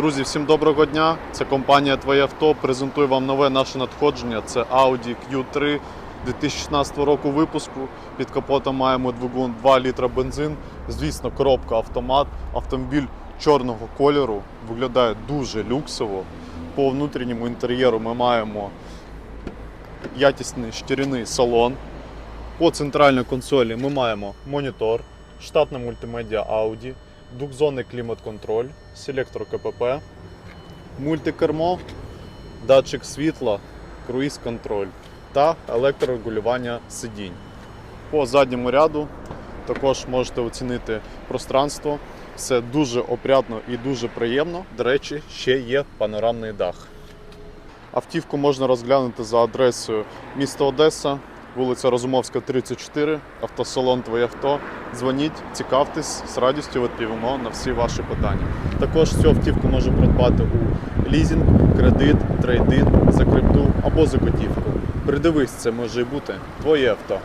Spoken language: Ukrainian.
Друзі, всім доброго дня! Це компанія Твоє авто презентує вам нове наше надходження. Це Audi Q3 2016 року випуску. Під капотом маємо двигун 2 літра бензин. Звісно, коробка автомат. Автомобіль чорного кольору виглядає дуже люксово. По внутрішньому інтер'єру ми маємо якісний шкіряний салон. По центральній консолі ми маємо монітор, штатна мультимедіа Audi, двохзонний клімат-контроль, селектор КПП, мультикермо, датчик світла, круїз-контроль та електрорегулювання сидінь. По задньому ряду також можете оцінити пространство. Все дуже опрятно і дуже приємно. До речі, ще є панорамний дах. Автівку можна розглянути за адресою місто Одеса, вулиця Розумовська, 34, автосалон Твоє авто. Дзвоніть, цікавтесь, з радістю відповімо на всі ваші питання. Також цю автівку можна придбати у лізінг, кредит, трейдин, за крипту або за готівку. Придивись, це може бути твоє авто.